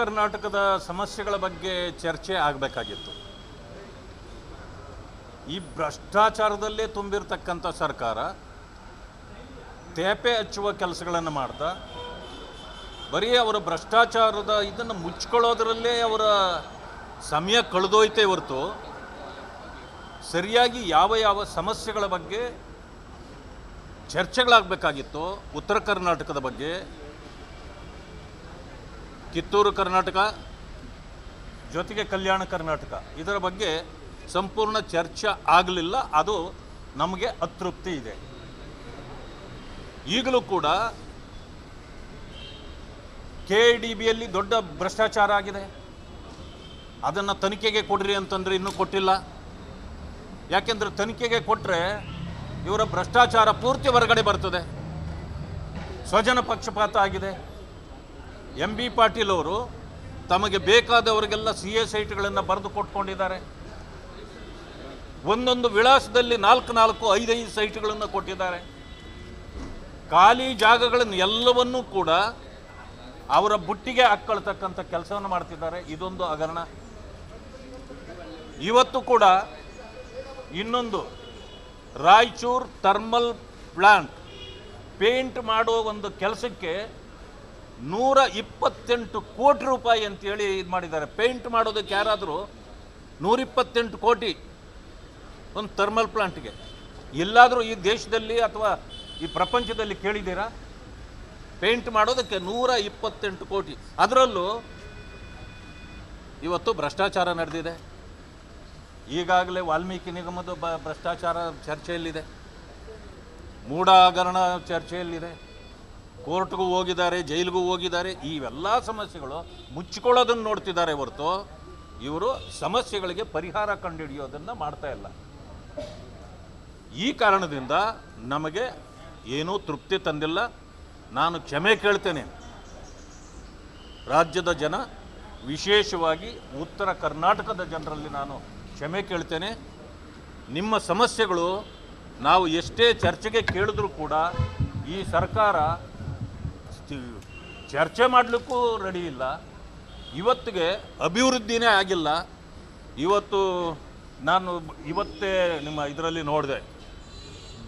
ಕರ್ನಾಟಕದ ಸಮಸ್ಯೆಗಳ ಬಗ್ಗೆ ಚರ್ಚೆ ಆಗಬೇಕಾಗಿತ್ತು. ಈ ಭ್ರಷ್ಟಾಚಾರದಲ್ಲೇ ತುಂಬಿರತಕ್ಕಂಥ ಸರ್ಕಾರ ತೇಪೆ ಹಚ್ಚುವ ಕೆಲಸಗಳನ್ನು ಮಾಡ್ತಾ, ಬರೀ ಅವರ ಭ್ರಷ್ಟಾಚಾರದ ಇದನ್ನು ಮುಚ್ಕೊಳ್ಳೋದರಲ್ಲೇ ಅವರ ಸಮಯ ಕಳೆದೋಯ್ತೇ ಹೊರತು ಸರಿಯಾಗಿ ಯಾವ ಯಾವ ಸಮಸ್ಯೆಗಳ ಬಗ್ಗೆ ಚರ್ಚೆಗಳಾಗಬೇಕಾಗಿತ್ತು, ಉತ್ತರ ಕರ್ನಾಟಕದ ಬಗ್ಗೆ ಕಿತ್ತೂರು ಕರ್ನಾಟಕ, ಜೊತೆಗೆ ಕಲ್ಯಾಣ ಕರ್ನಾಟಕ, ಇದರ ಬಗ್ಗೆ ಸಂಪೂರ್ಣ ಚರ್ಚೆ ಆಗಲಿಲ್ಲ, ಅದು ನಮಗೆ ಅತೃಪ್ತಿ ಇದೆ. ಈಗಲೂ ಕೂಡ ಕೆ ಡಿ ಬಿಯಲ್ಲಿ ದೊಡ್ಡ ಭ್ರಷ್ಟಾಚಾರ ಆಗಿದೆ. ಅದನ್ನು ತನಿಖೆಗೆ ಕೊಡ್ರಿ ಅಂತಂದರೆ ಇನ್ನೂ ಕೊಟ್ಟಿಲ್ಲ. ಯಾಕೆಂದರೆ ತನಿಖೆಗೆ ಕೊಟ್ಟರೆ ಇವರ ಭ್ರಷ್ಟಾಚಾರ ಪೂರ್ತಿ ಹೊರಗಡೆ ಬರ್ತದೆ. ಸ್ವಜನ ಪಕ್ಷಪಾತ ಆಗಿದೆ. ಎಂ ಬಿ ಪಾಟೀಲ್ ಅವರು ತಮಗೆ ಬೇಕಾದವರಿಗೆಲ್ಲ ಸಿ ಎ ಸೈಟ್ಗಳನ್ನು ಬರೆದು ಕೊಟ್ಕೊಂಡಿದ್ದಾರೆ. ಒಂದೊಂದು ವಿಳಾಸದಲ್ಲಿ ನಾಲ್ಕು ನಾಲ್ಕು ಐದೈದು ಸೈಟ್ಗಳನ್ನು ಕೊಟ್ಟಿದ್ದಾರೆ. ಖಾಲಿ ಜಾಗಗಳನ್ನು ಎಲ್ಲವನ್ನೂ ಕೂಡ ಅವರ ಬುಟ್ಟಿಗೆ ಹಾಕ್ಕೊಳ್ತಕ್ಕಂಥ ಕೆಲಸವನ್ನು ಮಾಡ್ತಿದ್ದಾರೆ. ಇದೊಂದು ಹಗರಣ. ಇವತ್ತು ಕೂಡ ಇನ್ನೊಂದು ರಾಯಚೂರು ಥರ್ಮಲ್ ಪ್ಲಾಂಟ್ ಪೇಂಟ್ ಮಾಡುವ ಒಂದು ಕೆಲಸಕ್ಕೆ ನೂರ ಇಪ್ಪತ್ತೆಂಟು ಕೋಟಿ ರೂಪಾಯಿ ಅಂತೇಳಿ ಇದು ಮಾಡಿದ್ದಾರೆ. ಪೇಂಟ್ ಮಾಡೋದಕ್ಕೆ ಯಾರಾದರೂ ನೂರಿಪ್ಪತ್ತೆಂಟು ಕೋಟಿ ಒಂದು ಥರ್ಮಲ್ ಪ್ಲಾಂಟ್ಗೆ. ಎಲ್ಲಾದರೂ ಈ ದೇಶದಲ್ಲಿ ಅಥವಾ ಈ ಪ್ರಪಂಚದಲ್ಲಿ ಕೇಳಿದ್ದೀರಾ? ಪೇಂಟ್ ಮಾಡೋದಕ್ಕೆ ನೂರ ಇಪ್ಪತ್ತೆಂಟು ಕೋಟಿ. ಅದರಲ್ಲೂ ಇವತ್ತು ಭ್ರಷ್ಟಾಚಾರ ನಡೆದಿದೆ. ಈಗಾಗಲೇ ವಾಲ್ಮೀಕಿ ನಿಗಮದ ಭ್ರಷ್ಟಾಚಾರ ಚರ್ಚೆಯಲ್ಲಿದೆ. ಮೂಢಾಗರಣ ಚರ್ಚೆಯಲ್ಲಿದೆ. ಕೋರ್ಟ್ಗೂ ಹೋಗಿದ್ದಾರೆ, ಜೈಲಿಗೂ ಹೋಗಿದ್ದಾರೆ, ಇವೆಲ್ಲ ಸಮಸ್ಯೆಗಳು ಮುಚ್ಚಿಕೊಳ್ಳೋದನ್ನು ನೋಡ್ತಿದ್ದಾರೆ ಹೊರತು ಇವರು ಸಮಸ್ಯೆಗಳಿಗೆ ಪರಿಹಾರ ಕಂಡುಹಿಡಿಯೋದನ್ನು ಮಾಡ್ತಾ ಇಲ್ಲ. ಈ ಕಾರಣದಿಂದ ನಮಗೆ ಏನೂ ತೃಪ್ತಿ ತಂದಿಲ್ಲ. ನಾನು ಕ್ಷಮೆ ಕೇಳ್ತೇನೆ. ರಾಜ್ಯದ ಜನ, ವಿಶೇಷವಾಗಿ ಉತ್ತರ ಕರ್ನಾಟಕದ ಜನರಲ್ಲಿ ನಾನು ಕ್ಷಮೆ ಕೇಳ್ತೇನೆ. ನಿಮ್ಮ ಸಮಸ್ಯೆಗಳು ನಾವು ಎಷ್ಟೇ ಚರ್ಚೆಗೆ ಕೇಳಿದ್ರೂ ಕೂಡ ಈ ಸರ್ಕಾರ ಚರ್ಚೆ ಮಾಡಲಿಕ್ಕೂ ರೆಡಿ ಇಲ್ಲ. ಇವತ್ತಿಗೆ ಅಭಿವೃದ್ಧಿನೇ ಆಗಿಲ್ಲ. ಇವತ್ತು ನಾನು ಇವತ್ತೇ ನಿಮ್ಮ ಇದರಲ್ಲಿ ನೋಡಿದೆ.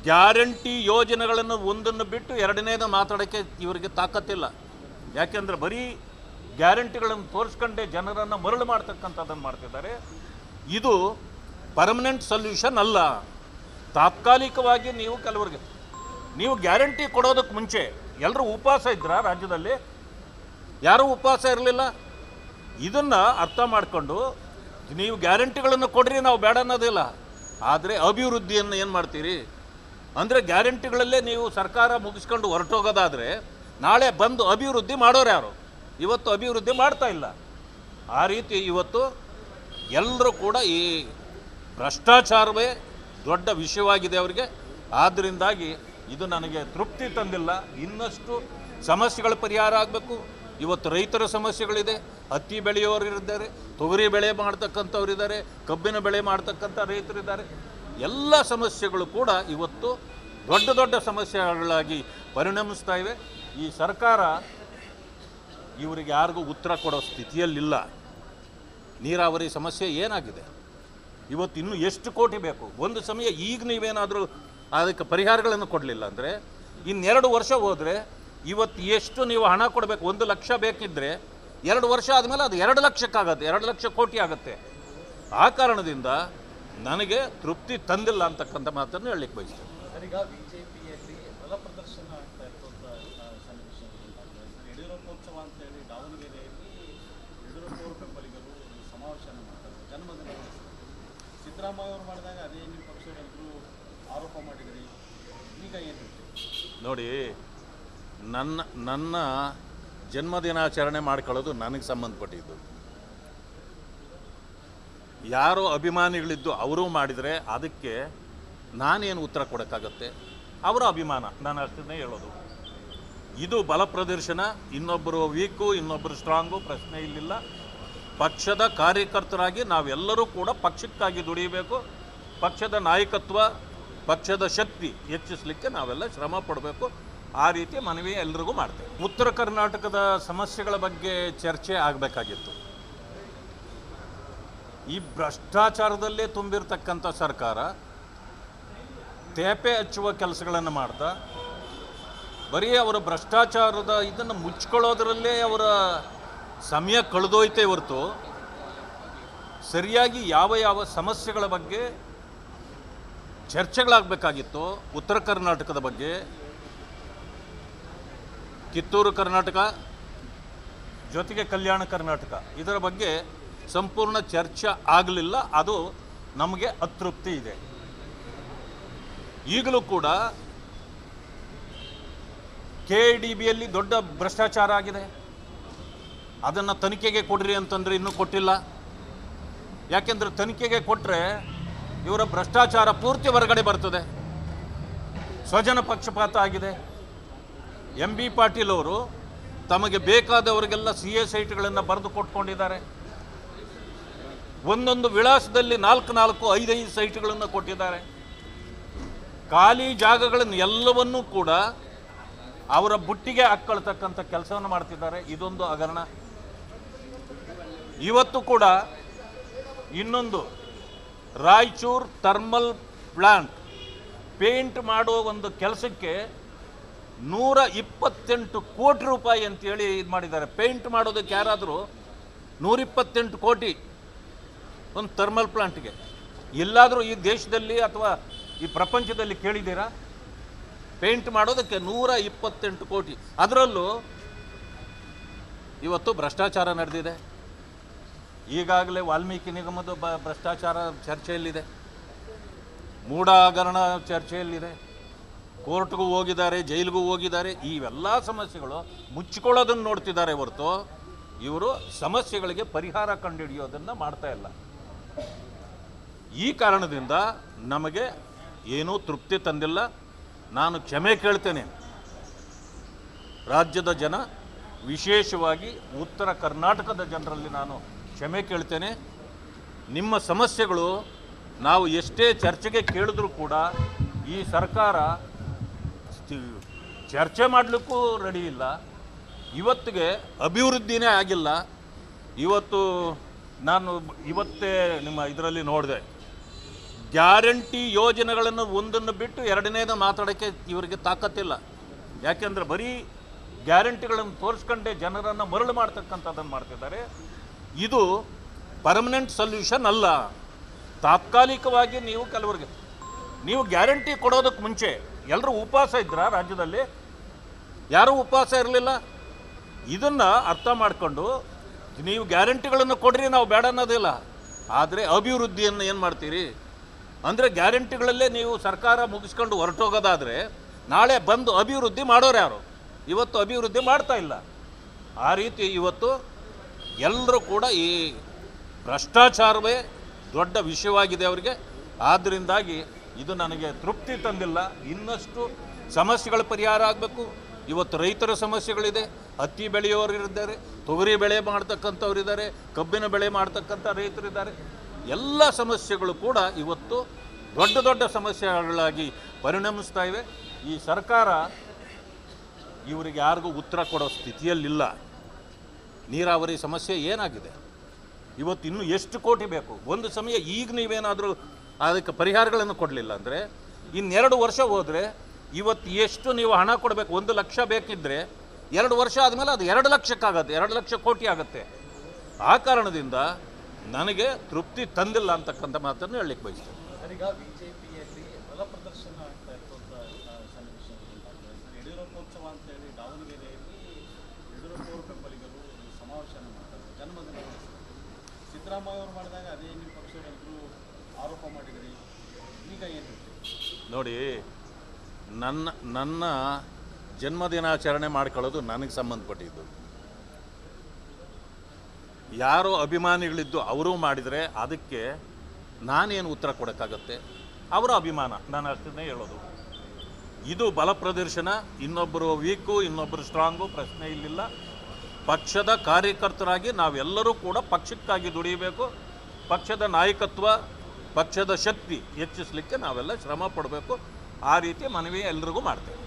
ಗ್ಯಾರಂಟಿ ಯೋಜನೆಗಳನ್ನು ಒಂದನ್ನು ಬಿಟ್ಟು ಎರಡನೇದ ಮಾತಾಡೋಕ್ಕೆ ಇವರಿಗೆ ತಾಕತ್ತಿಲ್ಲ. ಯಾಕೆಂದರೆ ಬರೀ ಗ್ಯಾರಂಟಿಗಳನ್ನು ತೋರಿಸ್ಕೊಂಡೇ ಜನರನ್ನು ಮರಳು ಮಾಡ್ತಕ್ಕಂಥದ್ದನ್ನು ಮಾಡ್ತಿದ್ದಾರೆ. ಇದು ಪರ್ಮನೆಂಟ್ ಸೊಲ್ಯೂಷನ್ ಅಲ್ಲ. ತಾತ್ಕಾಲಿಕವಾಗಿ ನೀವು ಕೆಲವರಿಗೆ, ನೀವು ಗ್ಯಾರಂಟಿ ಕೊಡೋದಕ್ಕೆ ಮುಂಚೆ ಎಲ್ಲರೂ ಉಪವಾಸ ಇದ್ರಾ ರಾಜ್ಯದಲ್ಲಿ? ಯಾರೂ ಉಪವಾಸ ಇರಲಿಲ್ಲ? ಇದನ್ನು ಅರ್ಥ ಮಾಡಿಕೊಂಡು ನೀವು ಗ್ಯಾರಂಟಿಗಳನ್ನು ಕೊಡ್ರಿ, ನಾವು ಬೇಡ ಅನ್ನೋದಿಲ್ಲ. ಆದರೆ ಅಭಿವೃದ್ಧಿಯನ್ನು ಏನು ಮಾಡ್ತೀರಿ? ಅಂದರೆ ಗ್ಯಾರಂಟಿಗಳಲ್ಲೇ ನೀವು ಸರ್ಕಾರ ಮುಗಿಸ್ಕೊಂಡು ಹೊರಟೋಗೋದಾದರೆ ನಾಳೆ ಬಂದು ಅಭಿವೃದ್ಧಿ ಮಾಡೋರು ಯಾರು? ಇವತ್ತು ಅಭಿವೃದ್ಧಿ ಮಾಡ್ತಾ ಇಲ್ಲ. ಆ ರೀತಿ ಇವತ್ತು ಎಲ್ಲರೂ ಕೂಡ ಈ ಭ್ರಷ್ಟಾಚಾರವೇ ದೊಡ್ಡ ವಿಷಯವಾಗಿದೆ ಅವರಿಗೆ. ಆದ್ದರಿಂದಾಗಿ ಇದು ನನಗೆ ತೃಪ್ತಿ ತಂದಿಲ್ಲ. ಇನ್ನಷ್ಟು ಸಮಸ್ಯೆಗಳ ಪರಿಹಾರ ಆಗಬೇಕು. ಇವತ್ತು ರೈತರ ಸಮಸ್ಯೆಗಳಿದೆ. ಹತ್ತಿ ಬೆಳೆಯೋರು ಇದ್ದಾರೆ. ತೊಗರಿ ಬೆಳೆ ಮಾಡ್ತಕ್ಕಂಥವ್ರು ಇದ್ದಾರೆ ಕಬ್ಬಿನ ಬೆಳೆ ಮಾಡ್ತಕ್ಕಂಥ ರೈತರಿದ್ದಾರೆ. ಎಲ್ಲ ಸಮಸ್ಯೆಗಳು ಕೂಡ ಇವತ್ತು ದೊಡ್ಡ ದೊಡ್ಡ ಸಮಸ್ಯೆಗಳಾಗಿ ಪರಿಣಮಿಸ್ತಾ ಇವೆ. ಈ ಸರ್ಕಾರ ಇವರಿಗೆ ಯಾರಿಗೂ ಉತ್ತರ ಕೊಡೋ ಸ್ಥಿತಿಯಲ್ಲಿಲ್ಲ. ನೀರಾವರಿ ಸಮಸ್ಯೆ ಏನಾಗಿದೆ? ಇವತ್ತು ಇನ್ನೂ ಎಷ್ಟು ಕೋಟಿ ಬೇಕು? ಒಂದು ಸಮಯ ಈಗ ನೀವೇನಾದರೂ ಅದಕ್ಕೆ ಪರಿಹಾರಗಳನ್ನು ಕೊಡಲಿಲ್ಲ ಅಂದರೆ ಇನ್ನೆರಡು ವರ್ಷ ಹೋದರೆ ಇವತ್ತು ಎಷ್ಟು ನೀವು ಹಣ ಕೊಡಬೇಕು, ಒಂದು ಲಕ್ಷ ಬೇಕಿದ್ದರೆ ಎರಡು ವರ್ಷ ಆದಮೇಲೆ ಅದು ಎರಡು ಲಕ್ಷಕ್ಕಾಗತ್ತೆ, ಎರಡು ಲಕ್ಷ ಕೋಟಿ ಆಗುತ್ತೆ. ಆ ಕಾರಣದಿಂದ ನನಗೆ ತೃಪ್ತಿ ತಂದಿಲ್ಲ ಅಂತಕ್ಕಂಥ ಮಾತನ್ನು ಹೇಳಲಿಕ್ಕೆ ಬಯಸ್ತೇನೆ. ಸಿದ್ದರಾಮಯ್ಯ ಅವರು ಮಾಡಿದಾಗ ಅದೇ ನಿಮ್ಮ ಪಕ್ಷದಲ್ಲರೂ ಆರೋಪ ಮಾಡಿದ್ರಿ. ನೋಡಿ, ನನ್ನ ನನ್ನ ಜನ್ಮದಿನಾಚರಣೆ ಮಾಡ್ಕೊಳ್ಳೋದು ನನಗೆ ಸಂಬಂಧಪಟ್ಟಿದ್ದು. ಯಾರೋ ಅಭಿಮಾನಿಗಳಿದ್ದು ಅವರು ಮಾಡಿದರೆ ಅದಕ್ಕೆ ನಾನೇನು ಉತ್ತರ ಕೊಡೋಕ್ಕಾಗತ್ತೆ? ಅವರ ಅಭಿಮಾನ, ನಾನು ಅಷ್ಟನ್ನೇ ಹೇಳೋದು. ಇದು ಬಲ ಪ್ರದರ್ಶನ ಇನ್ನೊಬ್ಬರು ವೀಕು ಇನ್ನೊಬ್ಬರು ಸ್ಟ್ರಾಂಗು, ಪ್ರಶ್ನೆ ಇಲ್ಲಿಲ್ಲ. ಪಕ್ಷದ ಕಾರ್ಯಕರ್ತರಾಗಿ ನಾವೆಲ್ಲರೂ ಕೂಡ ಪಕ್ಷಕ್ಕಾಗಿ ದುಡಿಯಬೇಕು ಪಕ್ಷದ ನಾಯಕತ್ವ ಪಕ್ಷದ ಶಕ್ತಿ ಹೆಚ್ಚಿಸಲಿಕ್ಕೆ ನಾವೆಲ್ಲ ಶ್ರಮ ಪಡಬೇಕು. ಆ ರೀತಿ ಮನವಿ ಎಲ್ರಿಗೂ ಮಾಡ್ತೇವೆ. ಉತ್ತರ ಕರ್ನಾಟಕದ ಸಮಸ್ಯೆಗಳ ಬಗ್ಗೆ ಚರ್ಚೆ ಆಗಬೇಕಾಗಿತ್ತು. ಈ ಭ್ರಷ್ಟಾಚಾರದಲ್ಲೇ ತುಂಬಿರತಕ್ಕಂಥ ಸರ್ಕಾರ ತೇಪೆ ಹಚ್ಚುವ ಕೆಲಸಗಳನ್ನು ಮಾಡ್ತಾ, ಬರೀ ಅವರ ಭ್ರಷ್ಟಾಚಾರದ ಇದನ್ನು ಮುಚ್ಕೊಳ್ಳೋದ್ರಲ್ಲೇ ಅವರ ಸಮಯ ಕಳೆದೋಯ್ತೇ ಹೊರತು, ಸರಿಯಾಗಿ ಯಾವ ಯಾವ ಸಮಸ್ಯೆಗಳ ಬಗ್ಗೆ ಚರ್ಚೆಗಳಾಗಬೇಕಾಗಿತ್ತು ಉತ್ತರ ಕರ್ನಾಟಕದ ಬಗ್ಗೆ. ಕಿತ್ತೂರು ಕರ್ನಾಟಕ, ಜೊತೆಗೆ ಕಲ್ಯಾಣ ಕರ್ನಾಟಕ, ಇದರ ಬಗ್ಗೆ ಸಂಪೂರ್ಣ ಚರ್ಚೆ ಆಗಲಿಲ್ಲ, ಅದು ನಮಗೆ ಅತೃಪ್ತಿ ಇದೆ. ಈಗಲೂ ಕೂಡ ಕೆ ಡಿ ಬಿಯಲ್ಲಿ ದೊಡ್ಡ ಭ್ರಷ್ಟಾಚಾರ ಆಗಿದೆ. ಅದನ್ನು ತನಿಖೆಗೆ ಕೊಡ್ರಿ ಅಂತಂದರೆ ಇನ್ನೂ ಕೊಟ್ಟಿಲ್ಲ. ಯಾಕೆಂದರೆ ತನಿಖೆಗೆ ಕೊಟ್ಟರೆ ಇವರ ಭ್ರಷ್ಟಾಚಾರ ಪೂರ್ತಿ ಹೊರಗಡೆ ಬರ್ತದೆ. ಸ್ವಜನ ಪಕ್ಷಪಾತ ಆಗಿದೆ. ಎಂ ಬಿ ಪಾಟೀಲ್ ಅವರು ತಮಗೆ ಬೇಕಾದವರಿಗೆಲ್ಲ ಸಿ ಎ ಸೈಟ್ಗಳನ್ನು ಬರೆದು ಕೊಟ್ಕೊಂಡಿದ್ದಾರೆ. ಒಂದೊಂದು ವಿಳಾಸದಲ್ಲಿ ನಾಲ್ಕು ನಾಲ್ಕು ಐದೈದು ಸೈಟ್ಗಳನ್ನು ಕೊಟ್ಟಿದ್ದಾರೆ. ಖಾಲಿ ಜಾಗಗಳನ್ನು ಎಲ್ಲವನ್ನೂ ಕೂಡ ಅವರ ಬುಟ್ಟಿಗೆ ಹಾಕ್ಕೊಳ್ತಕ್ಕಂಥ ಕೆಲಸವನ್ನು ಮಾಡ್ತಿದ್ದಾರೆ. ಇದೊಂದು ಹಗರಣ. ಇವತ್ತು ಕೂಡ ಇನ್ನೊಂದು ರಾಯಚೂರ್ ಥರ್ಮಲ್ ಪ್ಲಾಂಟ್ ಪೇಂಟ್ ಮಾಡೋ ಒಂದು ಕೆಲಸಕ್ಕೆ ನೂರ ಇಪ್ಪತ್ತೆಂಟು ಕೋಟಿ ರೂಪಾಯಿ ಅಂತೇಳಿ ಇದು ಮಾಡಿದ್ದಾರೆ. ಪೇಂಟ್ ಮಾಡೋದಕ್ಕೆ ಯಾರಾದರೂ ನೂರಿಪ್ಪತ್ತೆಂಟು ಕೋಟಿ ಒಂದು ಥರ್ಮಲ್ ಪ್ಲಾಂಟ್ಗೆ. ಎಲ್ಲಾದರೂ ಈ ದೇಶದಲ್ಲಿ ಅಥವಾ ಈ ಪ್ರಪಂಚದಲ್ಲಿ ಕೇಳಿದ್ದೀರಾ? ಪೇಂಟ್ ಮಾಡೋದಕ್ಕೆ ನೂರ ಇಪ್ಪತ್ತೆಂಟು ಕೋಟಿ. ಅದರಲ್ಲೂ ಇವತ್ತು ಭ್ರಷ್ಟಾಚಾರ ನಡೆದಿದೆ. ಈಗಾಗಲೇ ವಾಲ್ಮೀಕಿ ನಿಗಮದ ಬ ಭ್ರಷ್ಟಾಚಾರ ಚರ್ಚೆಯಲ್ಲಿದೆ. ಮೂಢ ಹಗರಣ ಚರ್ಚೆಯಲ್ಲಿದೆ. ಕೋರ್ಟ್ಗೂ ಹೋಗಿದ್ದಾರೆ, ಜೈಲಿಗೂ ಹೋಗಿದ್ದಾರೆ. ಇವೆಲ್ಲ ಸಮಸ್ಯೆಗಳು ಮುಚ್ಚಿಕೊಳ್ಳೋದನ್ನು ನೋಡ್ತಿದ್ದಾರೆ ಹೊರತು ಇವರು ಸಮಸ್ಯೆಗಳಿಗೆ ಪರಿಹಾರ ಕಂಡುಹಿಡಿಯೋದನ್ನು ಮಾಡ್ತಾ ಇಲ್ಲ. ಈ ಕಾರಣದಿಂದ ನಮಗೆ ಏನೂ ತೃಪ್ತಿ ತಂದಿಲ್ಲ. ನಾನು ಕ್ಷಮೆ ಕೇಳ್ತೇನೆ. ರಾಜ್ಯದ ಜನ ವಿಶೇಷವಾಗಿ ಉತ್ತರ ಕರ್ನಾಟಕದ ಜನರಲ್ಲಿ ನಾನು ಕ್ಷಮೆ ಕೇಳ್ತೇನೆ. ನಿಮ್ಮ ಸಮಸ್ಯೆಗಳು ನಾವು ಎಷ್ಟೇ ಚರ್ಚೆಗೆ ಕೇಳಿದ್ರೂ ಕೂಡ ಈ ಸರ್ಕಾರ ಚರ್ಚೆ ಮಾಡಲಿಕ್ಕೂ ರೆಡಿ ಇಲ್ಲ. ಇವತ್ತಿಗೆ ಅಭಿವೃದ್ಧಿನೇ ಆಗಿಲ್ಲ. ಇವತ್ತು ನಾನು ಇವತ್ತೇ ನಿಮ್ಮ ಇದರಲ್ಲಿ ನೋಡಿದೆ. ಗ್ಯಾರಂಟಿ ಯೋಜನೆಗಳನ್ನು ಒಂದನ್ನು ಬಿಟ್ಟು ಎರಡನೇದು ಮಾತಾಡೋಕ್ಕೆ ಇವರಿಗೆ ತಾಕತ್ತಿಲ್ಲ. ಯಾಕೆಂದರೆ ಬರೀ ಗ್ಯಾರಂಟಿಗಳನ್ನು ತೋರಿಸ್ಕೊಂಡೇ ಜನರನ್ನು ಮರಳು ಮಾಡ್ತಕ್ಕಂಥದ್ದನ್ನು ಮಾಡ್ತಿದ್ದಾರೆ. ಇದು ಪರ್ಮನೆಂಟ್ ಸೊಲ್ಯೂಷನ್ ಅಲ್ಲ. ತಾತ್ಕಾಲಿಕವಾಗಿ ನೀವು ಕೆಲವರಿಗೆ, ನೀವು ಗ್ಯಾರಂಟಿ ಕೊಡೋದಕ್ಕೆ ಮುಂಚೆ ಎಲ್ಲರೂ ಉಪವಾಸ ಇದ್ರಾ ರಾಜ್ಯದಲ್ಲಿ? ಯಾರೂ ಉಪವಾಸ ಇರಲಿಲ್ಲ? ಇದನ್ನು ಅರ್ಥ ಮಾಡಿಕೊಂಡು ನೀವು ಗ್ಯಾರಂಟಿಗಳನ್ನು ಕೊಡ್ರಿ, ನಾವು ಬೇಡ ಅನ್ನೋದಿಲ್ಲ. ಆದರೆ ಅಭಿವೃದ್ಧಿಯನ್ನು ಏನು ಮಾಡ್ತೀರಿ? ಅಂದರೆ ಗ್ಯಾರಂಟಿಗಳಲ್ಲೇ ನೀವು ಸರ್ಕಾರ ಮುಗಿಸ್ಕೊಂಡು ಹೊರಟೋಗೋದಾದರೆ ನಾಳೆ ಬಂದು ಅಭಿವೃದ್ಧಿ ಮಾಡೋರು ಯಾರು? ಇವತ್ತು ಅಭಿವೃದ್ಧಿ ಮಾಡ್ತಾ ಇಲ್ಲ. ಆ ರೀತಿ ಇವತ್ತು ಎಲ್ಲರೂ ಕೂಡ ಈ ಭ್ರಷ್ಟಾಚಾರವೇ ದೊಡ್ಡ ವಿಷಯವಾಗಿದೆ ಅವರಿಗೆ. ಆದ್ದರಿಂದಾಗಿ ಇದು ನನಗೆ ತೃಪ್ತಿ ತಂದಿಲ್ಲ. ಇನ್ನಷ್ಟು ಸಮಸ್ಯೆಗಳ ಪರಿಹಾರ ಆಗಬೇಕು. ಇವತ್ತು ರೈತರ ಸಮಸ್ಯೆಗಳಿದೆ. ಹತ್ತಿ ಬೆಳೆಯೋರು ಇದ್ದಾರೆ. ತೊಗರಿ ಬೆಳೆ ಮಾಡ್ತಕ್ಕಂಥವ್ರಿದ್ದಾರೆ. ಕಬ್ಬಿನ ಬೆಳೆ ಮಾಡ್ತಕ್ಕಂಥ ರೈತರಿದ್ದಾರೆ. ಎಲ್ಲ ಸಮಸ್ಯೆಗಳು ಕೂಡ ಇವತ್ತು ದೊಡ್ಡ ದೊಡ್ಡ ಸಮಸ್ಯೆಗಳಾಗಿ ಪರಿಣಮಿಸ್ತಾ ಇವೆ. ಈ ಸರ್ಕಾರ ಇವರಿಗೆ ಯಾರಿಗೂ ಉತ್ತರ ಕೊಡೋ ಸ್ಥಿತಿಯಲ್ಲಿಲ್ಲ. ನೀರಾವರಿ ಸಮಸ್ಯೆ ಏನಾಗಿದೆ? ಇವತ್ತು ಇನ್ನೂ ಎಷ್ಟು ಕೋಟಿ ಬೇಕು? ಒಂದು ಸಮಯ ಈಗ ನೀವೇನಾದರೂ ಅದಕ್ಕೆ ಪರಿಹಾರಗಳನ್ನು ಕೊಡಲಿಲ್ಲ ಅಂದರೆ, ಇನ್ನೆರಡು ವರ್ಷ ಹೋದರೆ ಇವತ್ತು ಎಷ್ಟು ನೀವು ಹಣ ಕೊಡಬೇಕು? ಒಂದು ಲಕ್ಷ ಬೇಕಿದ್ದರೆ ಎರಡು ವರ್ಷ ಆದಮೇಲೆ ಅದು ಎರಡು ಲಕ್ಷಕ್ಕಾಗತ್ತೆ, ಎರಡು ಲಕ್ಷ ಕೋಟಿ ಆಗುತ್ತೆ. ಆ ಕಾರಣದಿಂದ ನನಗೆ ತೃಪ್ತಿ ತಂದಿಲ್ಲ ಅಂತಕ್ಕಂಥ ಮಾತನ್ನು ಹೇಳಲಿಕ್ಕೆ ಬಯಸ್ತೇನೆ. ನೋಡಿ, ನನ್ನ ನನ್ನ ಜನ್ಮದಿನಾಚರಣೆ ಮಾಡ್ಕೊಳ್ಳೋದು ನನಗೆ ಸಂಬಂಧಪಟ್ಟಿದ್ದು. ಯಾರೋ ಅಭಿಮಾನಿಗಳಿದ್ದು ಅವರು ಮಾಡಿದರೆ ಅದಕ್ಕೆ ನಾನೇನು ಉತ್ತರ ಕೊಡೋಕ್ಕಾಗತ್ತೆ? ಅವರ ಅಭಿಮಾನ, ನಾನು ಅಷ್ಟನ್ನೇ ಹೇಳೋದು. ಇದು ಬಲ ಪ್ರದರ್ಶನ ಇನ್ನೊಬ್ಬರು ವೀಕು ಇನ್ನೊಬ್ಬರು ಸ್ಟ್ರಾಂಗು, ಪ್ರಶ್ನೆ ಇಲ್ಲಿಲ್ಲ. ಪಕ್ಷದ ಕಾರ್ಯಕರ್ತರಾಗಿ ನಾವೆಲ್ಲರೂ ಕೂಡ ಪಕ್ಷಕ್ಕಾಗಿ ದುಡಿಯಬೇಕು ಪಕ್ಷದ ನಾಯಕತ್ವ, ಪಕ್ಷದ ಶಕ್ತಿ ಹೆಚ್ಚಿಸಲಿಕ್ಕೆ ನಾವೆಲ್ಲ ಶ್ರಮ ಪಡಬೇಕು. ಆ ರೀತಿ ಮನವಿ ಎಲ್ರಿಗೂ ಮಾಡ್ತೇವೆ.